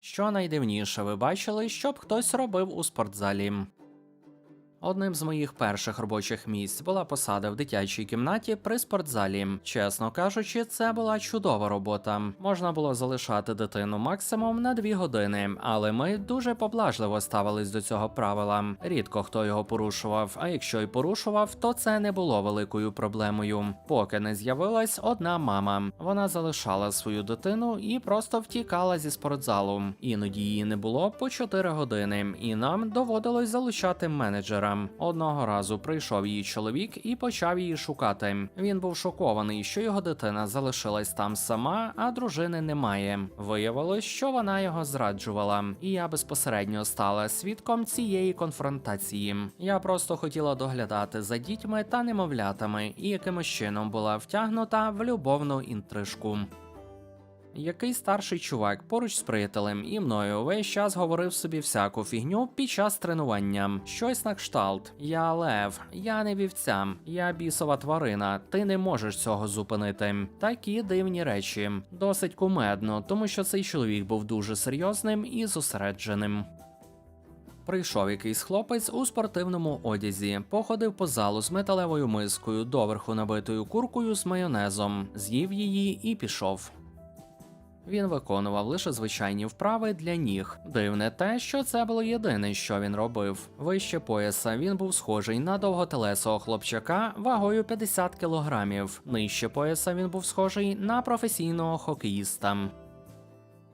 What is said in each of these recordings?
Що найдивніше ви бачили, щоб хтось робив у спортзалі? Одним з моїх перших робочих місць була посада в дитячій кімнаті при спортзалі. Чесно кажучи, це була чудова робота. Можна було залишати дитину максимум на дві години, але ми дуже поблажливо ставились до цього правила. Рідко хто його порушував. А якщо й порушував, то це не було великою проблемою. Поки не з'явилась одна мама. Вона залишала свою дитину і просто втікала зі спортзалу. Іноді її не було по 4 години, і нам доводилось залучати менеджера. Одного разу прийшов її чоловік і почав її шукати. Він був шокований, що його дитина залишилась там сама, а дружини немає. Виявилось, що вона його зраджувала, і я безпосередньо стала свідком цієї конфронтації. Я просто хотіла доглядати за дітьми та немовлятами, і якимось чином була втягнута в любовну інтрижку. Який старший чувак поруч з приятелем і мною весь час говорив собі всяку фігню під час тренування. Щось на кшталт. Я лев, я не вівця, я бісова тварина. Ти не можеш цього зупинити. Такі дивні речі. Досить кумедно, тому що цей чоловік був дуже серйозним і зосередженим. Прийшов якийсь хлопець у спортивному одязі, походив по залу з металевою мискою, доверху набитою куркою з майонезом, з'їв її і пішов. Він виконував лише звичайні вправи для ніг. Дивне те, що це було єдине, що він робив. Вище пояса він був схожий на довготелесого хлопчака вагою 50 кілограмів. Нижче пояса він був схожий на професійного хокеїста.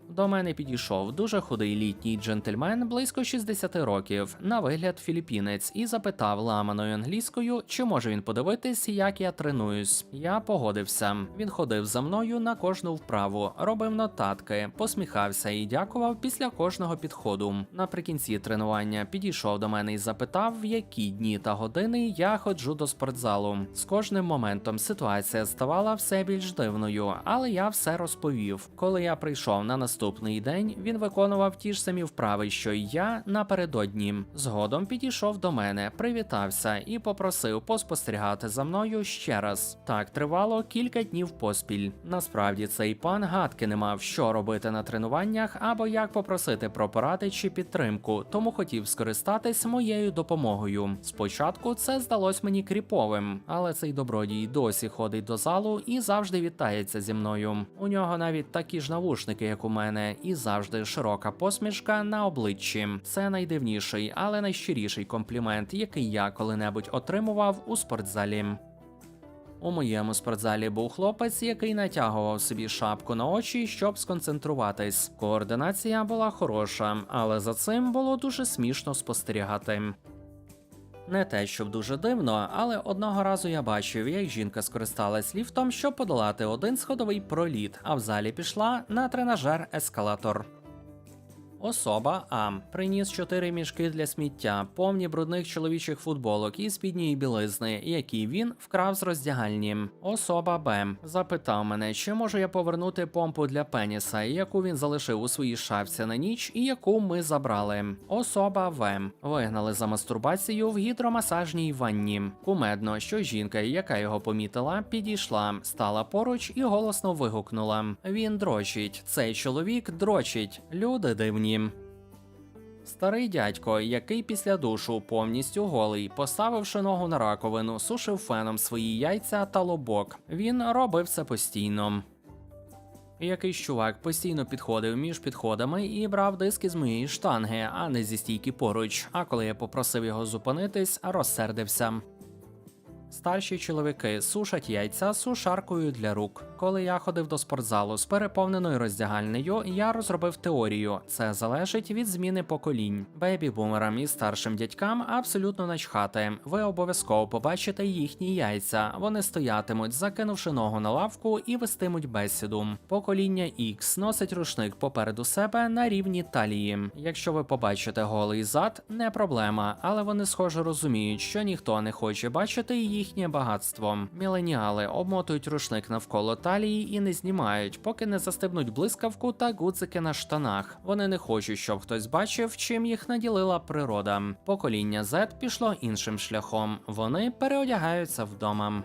До мене підійшов дуже худий літній джентльмен близько 60 років, на вигляд філіппінець, і запитав ламаною англійською, чи може він подивитись, як я тренуюсь. Я погодився. Він ходив за мною на кожну вправу, робив нотатки, посміхався і дякував після кожного підходу. Наприкінці тренування підійшов до мене і запитав, в які дні та години я ходжу до спортзалу. З кожним моментом ситуація ставала все більш дивною, але я все розповів. Коли я прийшов на наступний день, він виконував ті ж самі вправи, що й я напередодні. Згодом підійшов до мене, привітався і попросив поспостерігати за мною ще раз. Так тривало кілька днів поспіль. Насправді цей пан гадки не мав, що робити на тренуваннях або як попросити про поради чи підтримку, тому хотів скористатись моєю допомогою. Спочатку це здалось мені кріповим, але цей добродій досі ходить до залу і завжди вітається зі мною. У нього навіть такі ж навушники, як у мене, і завжди широка посмішка на обличчі. Це найдивніший, але найщиріший комплімент, який я коли-небудь отримував у спортзалі. У моєму спортзалі був хлопець, який натягував собі шапку на очі, щоб сконцентруватись. Координація була хороша, але за цим було дуже смішно спостерігати. Не те, щоб дуже дивно, але одного разу я бачив, як жінка скористалась ліфтом, щоб подолати один сходовий проліт, а в залі пішла на тренажер ескалатор. Особа А приніс чотири мішки для сміття, повні брудних чоловічих футболок і спідньої білизни, які він вкрав з роздягальні. Особа Б запитав мене, чи можу я повернути помпу для пеніса, яку він залишив у своїй шафці на ніч, і яку ми забрали. Особа В вигнали за мастурбацію в гідромасажній ванні. Кумедно, що жінка, яка його помітила, підійшла, стала поруч і голосно вигукнула: Він дрочить, цей чоловік дрочить. Люди дивні. Старий дядько, який після душу повністю голий, поставивши ногу на раковину, сушив феном свої яйця та лобок. Він робив це постійно. Якийсь чувак постійно підходив між підходами і брав диски з моєї штанги, а не зі стійки поруч. А коли я попросив його зупинитись, розсердився. Старші чоловіки сушать яйця сушаркою для рук. Коли я ходив до спортзалу з переповненою роздягальнею, я розробив теорію. Це залежить від зміни поколінь. Бейбі-бумерам і старшим дядькам абсолютно начхати. Ви обов'язково побачите їхні яйця. Вони стоятимуть, закинувши ногу на лавку і вестимуть бесіду. Покоління X носить рушник попереду себе на рівні талії. Якщо ви побачите голий зад, не проблема, але вони схоже розуміють, що ніхто не хоче бачити їхнє багатство. Міленіали обмотують рушник навколо талії і не знімають, поки не застебнуть блискавку та гудзики на штанах. Вони не хочуть, щоб хтось бачив, чим їх наділила природа. Покоління Z пішло іншим шляхом. Вони переодягаються вдома.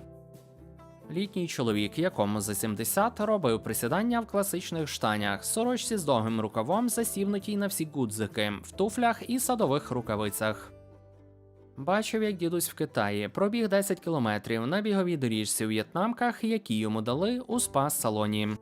Літній чоловік, якому за 70, робив присідання в класичних штанях, сорочці з довгим рукавом, засівнутій на всі гудзики, в туфлях і садових рукавицях. Бачив, як дідусь в Китаї пробіг 10 кілометрів на біговій доріжці у в'єтнамках, які йому дали у спа-салоні.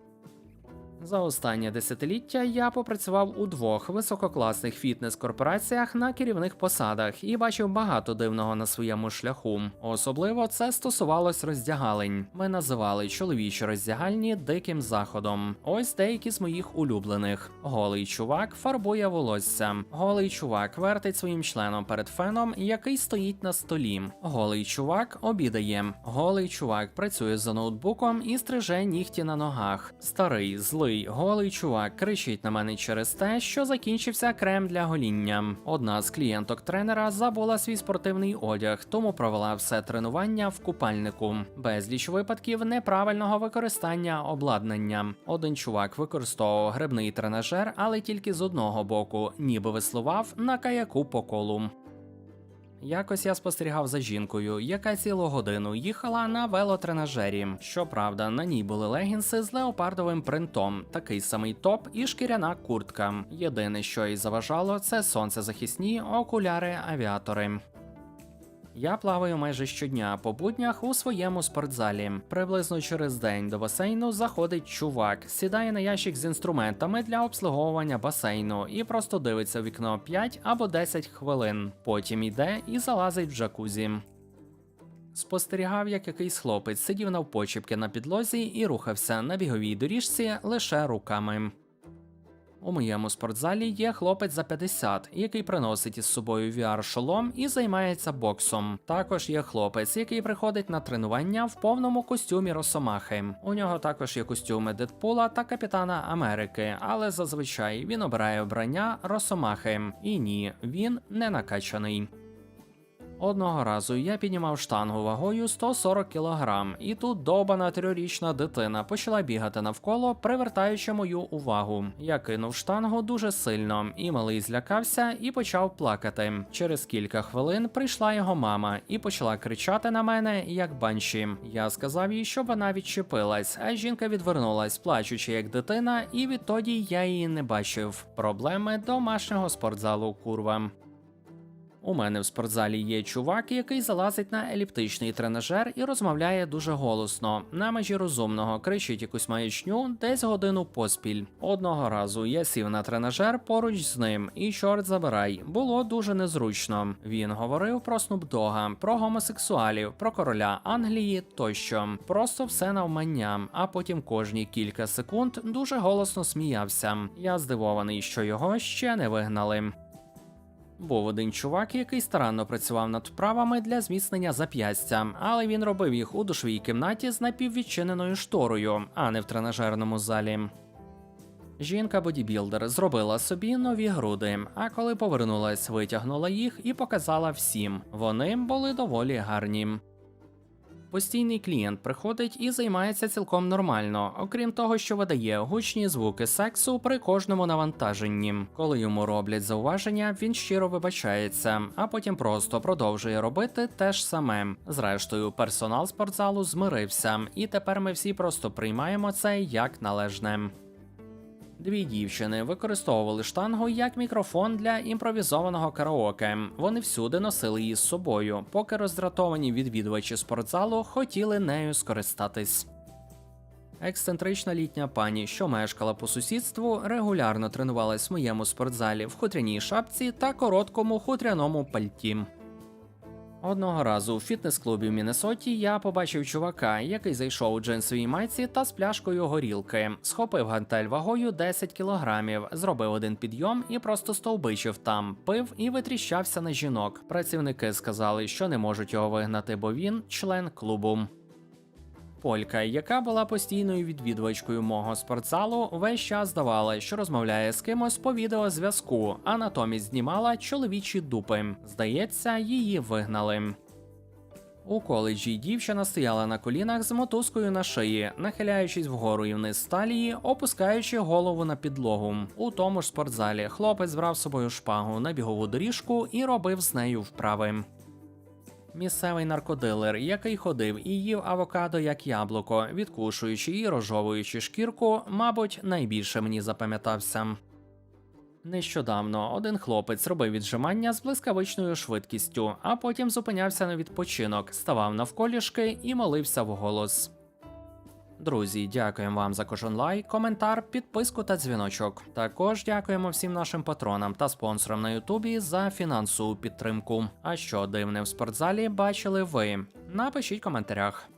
За останнє десятиліття я попрацював у двох висококласних фітнес-корпораціях на керівних посадах і бачив багато дивного на своєму шляху. Особливо це стосувалось роздягалень. Ми називали чоловічі роздягальні диким заходом. Ось деякі з моїх улюблених: голий чувак фарбує волосся, голий чувак вертить своїм членом перед феном, який стоїть на столі. Голий чувак обідає. Голий чувак працює за ноутбуком і стриже нігті на ногах. Старий, злий, голий чувак кричить на мене через те, що закінчився крем для гоління. Одна з клієнток тренера забула свій спортивний одяг, тому провела все тренування в купальнику. Безліч випадків неправильного використання обладнання. Один чувак використовував грибний тренажер, але тільки з одного боку, ніби веслував на каяку по колу. Якось я спостерігав за жінкою, яка цілу годину їхала на велотренажері. Щоправда, на ній були легінси з леопардовим принтом, такий самий топ і шкіряна куртка. Єдине, що їй заважало, це сонцезахисні окуляри-авіатори. Я плаваю майже щодня по буднях у своєму спортзалі. Приблизно через день до басейну заходить чувак, сідає на ящик з інструментами для обслуговування басейну і просто дивиться в вікно 5 або 10 хвилин. Потім йде і залазить в джакузі. Спостерігав, як якийсь хлопець сидів навпочіпки на підлозі і рухався на біговій доріжці лише руками. У моєму спортзалі є хлопець за 50, який приносить із собою VR-шолом і займається боксом. Також є хлопець, який приходить на тренування в повному костюмі Росомахи. У нього також є костюми Дедпула та Капітана Америки, але зазвичай він обирає вбрання Росомахи. І ні, він не накачаний. Одного разу я піднімав штангу вагою 140 кг, і тут довбана трьохрічна дитина почала бігати навколо, привертаючи мою увагу. Я кинув штангу дуже сильно, і малий злякався і почав плакати. Через кілька хвилин прийшла його мама і почала кричати на мене як банші. Я сказав їй, щоб вона відчепилась, а жінка відвернулась, плачучи як дитина, і відтоді я її не бачив. Проблеми домашнього спортзалу курва. У мене в спортзалі є чувак, який залазить на еліптичний тренажер і розмовляє дуже голосно. На межі розумного кричить якусь маячню десь годину поспіль. Одного разу я сів на тренажер поруч з ним, і чорт забирай, було дуже незручно. Він говорив про Снупдога, про гомосексуалів, про короля Англії тощо. Просто все навмання. А потім кожні кілька секунд дуже голосно сміявся. Я здивований, що його ще не вигнали. Був один чувак, який старанно працював над вправами для зміцнення зап'ястя, але він робив їх у душовій кімнаті з напіввідчиненою шторою, а не в тренажерному залі. Жінка бодібілдер зробила собі нові груди, а коли повернулась, витягнула їх і показала всім. Вони були доволі гарні. Постійний клієнт приходить і займається цілком нормально, окрім того, що видає гучні звуки сексу при кожному навантаженні. Коли йому роблять зауваження, він щиро вибачається, а потім просто продовжує робити те ж саме. Зрештою, персонал спортзалу змирився, і тепер ми всі просто приймаємо це як належне. Дві дівчини використовували штангу як мікрофон для імпровізованого караоке. Вони всюди носили її з собою, поки роздратовані відвідувачі спортзалу хотіли нею скористатись. Ексцентрична літня пані, що мешкала по сусідству, регулярно тренувалась в моєму спортзалі в хутряній шапці та короткому хутряному пальті. Одного разу у фітнес-клубі в Міннесоті я побачив чувака, який зайшов у джинсовій майці та з пляшкою горілки, схопив гантель вагою 10 кілограмів, зробив один підйом і просто стовбичив там, пив і витріщався на жінок. Працівники сказали, що не можуть його вигнати, бо він член клубу. Полька, яка була постійною відвідувачкою мого спортзалу, весь час здавала, що розмовляє з кимось по відеозв'язку, а натомість знімала чоловічі дупи. Здається, її вигнали. У коледжі дівчина стояла на колінах з мотузкою на шиї, нахиляючись вгору і вниз з талії, опускаючи голову на підлогу. У тому ж спортзалі хлопець брав з собою шпагу на бігову доріжку і робив з нею вправи. Місцевий наркодилер, який ходив і їв авокадо як яблуко, відкушуючи і розжовуючи шкірку, мабуть, найбільше мені запам'ятався. Нещодавно один хлопець робив віджимання з блискавичною швидкістю, а потім зупинявся на відпочинок, ставав навколішки і молився вголос. Друзі, дякуємо вам за кожен лайк, коментар, підписку та дзвіночок. Також дякуємо всім нашим патронам та спонсорам на Ютубі за фінансову підтримку. А що дивне в спортзалі бачили ви? Напишіть в коментарях.